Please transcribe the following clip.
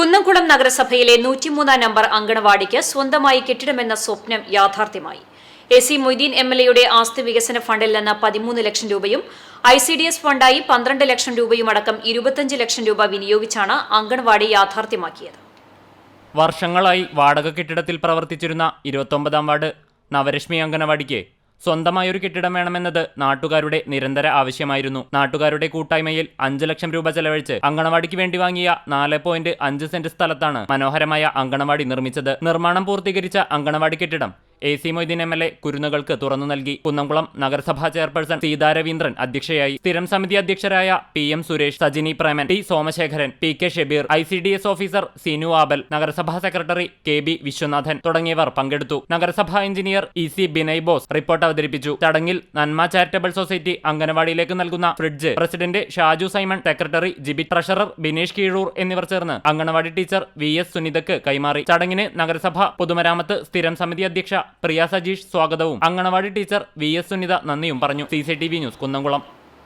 കുന്നംകുളം നഗരസഭയിലെ നൂറ്റിമൂന്നാം നമ്പർ അങ്കണവാടിക്ക് സ്വന്തമായി കെട്ടിടമെന്ന സ്വപ്നം യാഥാർത്ഥ്യമായി. A C Moideen M L എയുടെ ആസ്തി വികസന ഫണ്ടിൽ നിന്ന് പതിമൂന്ന് ലക്ഷം രൂപയും ഐ സി ഡി എസ് ഫണ്ടായി പന്ത്രണ്ട് ലക്ഷം രൂപയും അടക്കം ഇരുപത്തഞ്ച് ലക്ഷം രൂപ വിനിയോഗിച്ചാണ് അങ്കണവാടി യാഥാർത്ഥ്യമാക്കിയത്. വർഷങ്ങളായി വാടക കെട്ടിടത്തിൽ പ്രവർത്തിച്ചിരുന്ന ഇരുപത്തൊമ്പതാം വാർഡ് നവരശ്മി അംഗനവാടിക്ക് സ്വന്തമായൊരു കെട്ടിടം വേണമെന്നത് നാട്ടുകാരുടെ നിരന്തര ആവശ്യമായിരുന്നു. നാട്ടുകാരുടെ കൂട്ടായ്മയിൽ അഞ്ചു ലക്ഷം രൂപ ചെലവഴിച്ച് അങ്കണവാടിക്ക് വേണ്ടി വാങ്ങിയ നാല് പോയിന്റ് അഞ്ച് സെന്റ് സ്ഥലത്താണ് മനോഹരമായ അങ്കണവാടി നിർമ്മിച്ചത്. നിർമ്മാണം പൂർത്തീകരിച്ച അങ്കണവാടി കെട്ടിടം A C Moideen M L A കുരുന്നുകൾക്ക് തുറന്നു നൽകി. കുന്നംകുളം നഗരസഭാ ചെയർപേഴ്സൺ സീതാ രവീന്ദ്രൻ അധ്യക്ഷയായി. സ്ഥിരം സമിതി അധ്യക്ഷരായ P M Suresh Sajini Preman T Somasekharan P K Shabeer I C D S officer Sinu Abel നഗരസഭാ സെക്രട്ടറി കെ ബി വിശ്വനാഥൻ തുടങ്ങിയവർ പങ്കെടുത്തു. നഗരസഭാ engineer E C Binay Bose report അവതരിപ്പിച്ചു. ചടങ്ങിൽ നന്മ ചാരിറ്റബിൾ സൊസൈറ്റി അംഗനവാടിയിലേക്ക് നൽകുന്ന fridge president Shaju Simon secretary Jibi treasurer Binesh Keezhoor എന്നിവർ ചേർന്ന് അംഗനവാടി ടീച്ചർ വി എസ് സുനിതക്ക് കൈമാറി. ചടങ്ങിന് നഗരസഭ പൊതുമരാമത്ത് സ്ഥിരം സമിതി അധ്യക്ഷ പ്രിയ സജീഷ് സ്വാഗതവും. Anganwadi teacher V S Sunitha നന്ദിയും പറഞ്ഞു. C news Kunnamkulam.